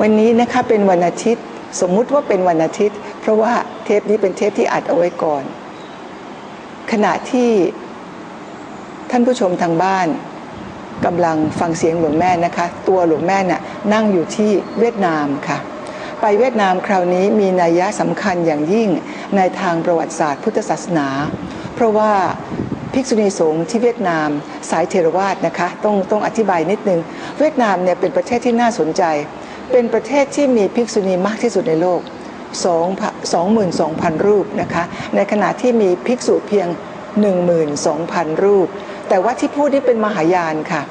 วันนี้นะคะเป็นวันอาทิตย์ สมมุติว่าเป็นวันอาทิตย์ เพราะว่าเทปนี้เป็นเทปที่อัดเอาไว้ก่อน ขณะที่ท่านผู้ชมทางบ้านกำลังฟังเสียงหลวงแม่นะคะ ตัวหลวงแม่น่ะนั่งอยู่ที่เวียดนามค่ะ ไปเวียดนามคราวนี้มีนัยยะสำคัญอย่างยิ่งในทางประวัติศาสตร์ พุทธศาสนา เพราะว่าภิกษุณีสงฆ์ที่เวียดนามสายเทรวาสนะคะต้องต้องอธิบายนิดนึง เวียดนามเนี่ยเป็นประเทศที่น่าสนใจ เป็นประเทศที่มีภิกษุณีมากที่สุดในโลก 22,000 รูปนะคะ ในขณะที่มีภิกษุเพียง 12,000 รูป แต่ว่าที่พูดนี่เป็นมหายานค่ะ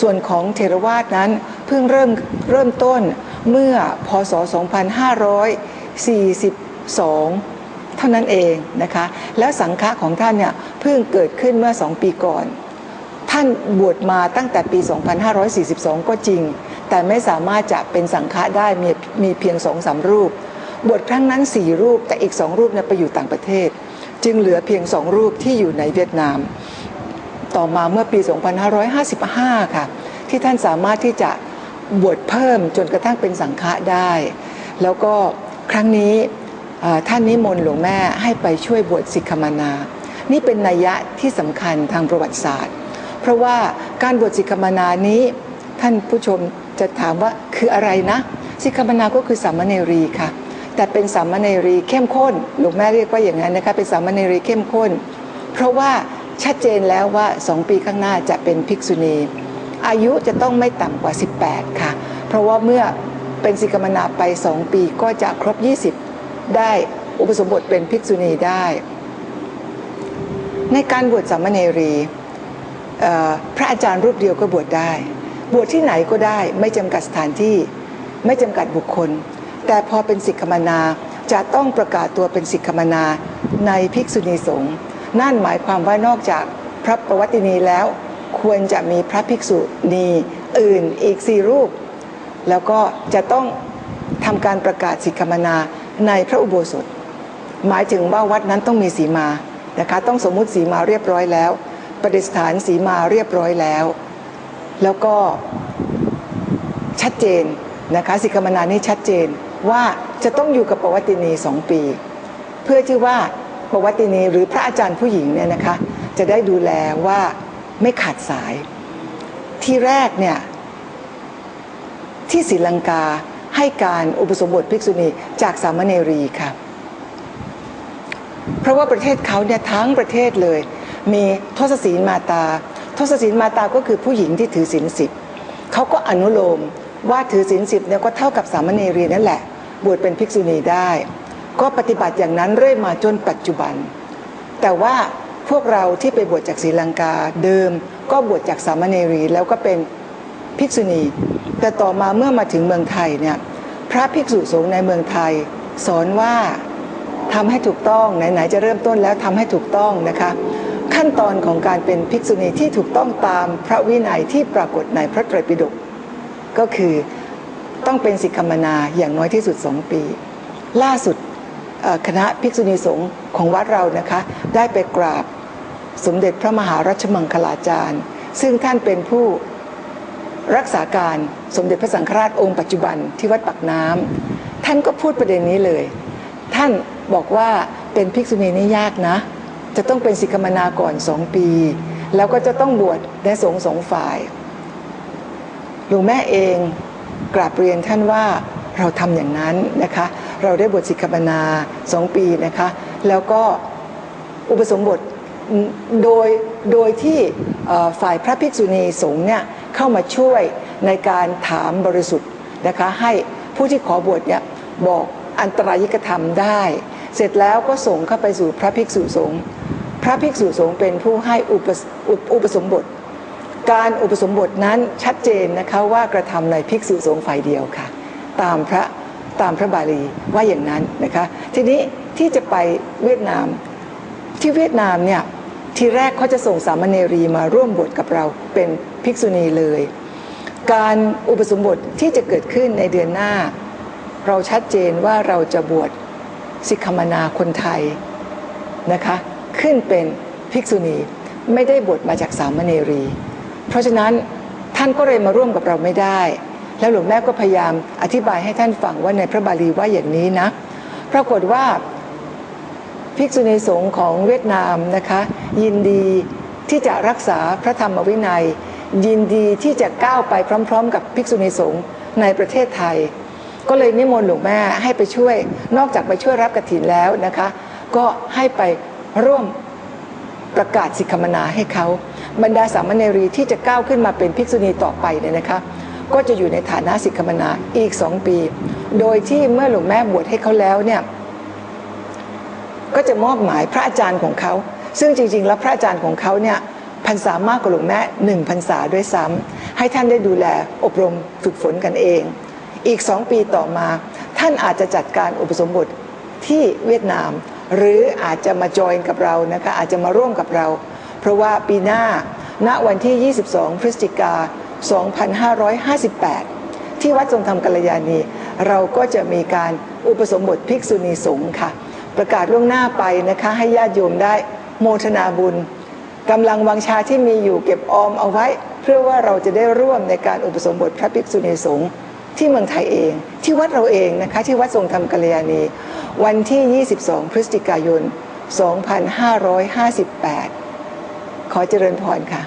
ส่วนของเทรวาสนั้นเพิ่งเริ่มเริ่มต้นเมื่อพศ 2542 เท่านั้นเองนะคะ แล้วสังฆะของท่านเนี่ยเพิ่งเกิดขึ้นเมื่อสองปีก่อน ท่านบวชมาตั้งแต่ปี 2542 ก็จริง แต่ไม่สามารถจะเป็นสังฆะได้มีมีเพียงสองสามรูป บวชครั้งนั้นสี่รูป แต่อีกสองรูปเนี่ยไปอยู่ต่างประเทศ จึงเหลือเพียงสองรูปที่อยู่ในเวียดนาม ต่อมาเมื่อปี 2555 ค่ะ ที่ท่านสามารถที่จะบวชเพิ่มจนกระทั่งเป็นสังฆะได้ แล้วก็ครั้งนี้ท่านนิมนต์หลวงแม่ให้ไปช่วยบวชสิกขมานา นี่เป็นนัยยะที่สำคัญทางประวัติศาสตร์ เพราะว่าการบวชสิกขมานานี้ท่านผู้ชม จะถามว่าคืออะไรนะสิกขมนาก็คือสามเณรีค่ะ แต่เป็นสามเณรีเข้มข้นหลวงแม่เรียกว่าอย่างนั้นนะคะเป็นสามเณรีเข้มข้น เพราะว่าชัดเจนแล้วว่าสองปีข้างหน้าจะเป็นภิกษุณี อายุจะต้องไม่ต่ำกว่า 18 ค่ะ เพราะว่าเมื่อเป็นสิกขมนาไป2ปีก็จะครบ 20 ได้อุปสมบทเป็นภิกษุณีได้ ในการบวชสามเณรีพระอาจารย์รูปเดียวก็บวชได้ บวชที่ไหนก็ได้ไม่จำกัดสถานที่ ไม่จำกัดบุคคล แต่พอเป็นสิกขมนาจะต้องประกาศตัวเป็นสิกขมนาในภิกษุณีสงฆ์นั่นหมายความว่านอกจากพระประวัตินีแล้ว ควรจะมีพระภิกษุณีอื่นอีกสี่รูป แล้วก็จะต้องทำการประกาศสิกขมนาในพระอุโบสถ หมายถึงว่าวัดนั้นต้องมีสีมานะคะต้องสมมุติสีมาเรียบร้อยแล้ว ประดิษฐานสีมาเรียบร้อยแล้ว แล้วก็ชัดเจนนะคะสิกขมนานี่ชัดเจนว่าจะต้องอยู่กับปวัตินีสองปี เพื่อที่ว่าปวัตินีหรือพระอาจารย์ผู้หญิงเนี่ยนะคะจะได้ดูแลว่าไม่ขาดสาย ที่แรกเนี่ยที่ศรีลังกาให้การอุปสมบทภิกษุณีจากสามเณรีค่ะเพราะว่าประเทศเขาเนี่ยทั้งประเทศเลย มีทศศีลมาตา ทศศีลมาตาก็คือผู้หญิงที่ถือศีลสิบเขาก็อนุโลมว่าถือศีลสิบเนี่ยก็เท่ากับสามเณรีนั่นแหละ บวชเป็นภิกษุณีได้ ก็ปฏิบัติอย่างนั้นเรื่อยมาจนปัจจุบัน แต่ว่าพวกเราที่ไปบวชจากศรีลังกาเดิม ก็บวชจากสามเณรีแล้วก็เป็นภิกษุณี แต่ต่อมาเมื่อมาถึงเมืองไทยเนี่ยพระภิกษุสงฆ์ในเมืองไทย สอนว่าทำให้ถูกต้องไหนๆจะเริ่มต้นแล้วทำให้ถูกต้องนะคะ ขั้นตอนของการเป็นภิกษุณีที่ถูกต้องตามพระวินัยที่ปรากฏในพระไตรปิฎกก็คือต้องเป็นสิกขมนาอย่างน้อยที่สุดสองปี ล่าสุดคณะภิกษุณีสงฆ์ของวัดเรานะคะได้ไปกราบสมเด็จพระมหารัชมังคลาจารย์ ซึ่งท่านเป็นผู้รักษาการสมเด็จพระสังฆราชองค์ปัจจุบันที่วัดปักน้ำท่านก็พูดประเด็นนี้เลย ท่านบอกว่าเป็นภิกษุณีนี่ยากนะ จะต้องเป็นสิกขมนาก่อนสองปี แล้วก็จะต้องบวชในสงฆ์สองฝ่ายหลวงแม่เองกราบเรียนท่านว่าเราทำอย่างนั้นนะคะ เราได้บทสิกขบนาสองปีนะคะ แล้วก็อุปสมบทโดยโดยที่ฝ่ายพระภิกษุณีสงฆ์เนี่ยเข้ามาช่วยในการถามบริสุทธิ์นะคะ ให้ผู้ที่ขอบวชเนี่ยบอกอันตรายิกธรรมได้ เสร็จแล้วก็ส่งเข้าไปสู่พระภิกษุสงฆ์พระภิกษุสงฆ์เป็นผู้ให้อุปอุปสมบท การอุปสมบทนั้นชัดเจนนะคะว่ากระทำในภิกษุสงฆ์ฝ่ายเดียวค่ะ ตามพระตามพระบาลีว่าอย่างนั้นนะคะ ทีนี้ที่จะไปเวียดนามที่เวียดนามเนี่ยทีแรกเขาจะส่งสามเณรีมาร่วมบวชกับเราเป็นภิกษุณีเลย การอุปสมบทที่จะเกิดขึ้นในเดือนหน้า เราชัดเจนว่าเราจะบวช สิกขมนาคนไทยนะคะขึ้นเป็นภิกษุณีไม่ได้บวชมาจากสามเณรี เพราะฉะนั้นท่านก็เลยมาร่วมกับเราไม่ได้ แล้วหลวงแม่ก็พยายามอธิบายให้ท่านฟังว่าในพระบาลีว่าอย่างนี้นะปรากฏว่าภิกษุณีสงฆ์ของเวียดนามนะคะยินดีที่จะรักษาพระธรรมวินัย ยินดีที่จะก้าวไปพร้อม ๆ กับภิกษุณีสงฆ์ในประเทศไทย ก็เลยนิมนต์หลวงแม่ให้ไปช่วย นอกจากไปช่วยรับกฐินแล้วนะคะ ก็ให้ไปร่วมประกาศสิกขมนาให้เขาบรรดาสามเณรีที่จะก้าวขึ้นมาเป็นภิกษุณีต่อไปเนี่ยนะคะ ก็จะอยู่ในฐานะสิกขมนาอีกสองปี โดยที่เมื่อหลวงแม่บวชให้เขาแล้วเนี่ยก็จะมอบหมายพระอาจารย์ของเขา ซึ่งจริง ๆ แล้วพระอาจารย์ของเขาเนี่ยพรรษามากกว่าหลวงแม่หนึ่งพรรษาด้วยซ้ำให้ท่านได้ดูแลอบรมฝึกฝนกันเอง อีกสองปีต่อมา ท่านอาจจะจัดการอุปสมบทที่เวียดนาม หรืออาจจะมาจอยกับเรานะคะอาจจะมาร่วมกับเรา เพราะว่าปีหน้าณวันที่ 22 พฤศจิกา 2558 ที่วัดทรงธรรมกัลยาณี เราก็จะมีการอุปสมบทภิกษุณีสงฆ์ค่ะ ประกาศล่วงหน้าไปนะคะให้ญาติโยมได้โมทนาบุญกำลังวังชาที่มีอยู่เก็บออมเอาไว้ เพื่อว่าเราจะได้ร่วมในการอุปสมบทพระภิกษุณีสงฆ์ ที่เมืองไทยเอง ที่วัดเราเองนะคะที่วัดทรงธรรมกัลยาณี วันที่ 22 พฤศจิกายน 2558 ขอเจริญพรค่ะ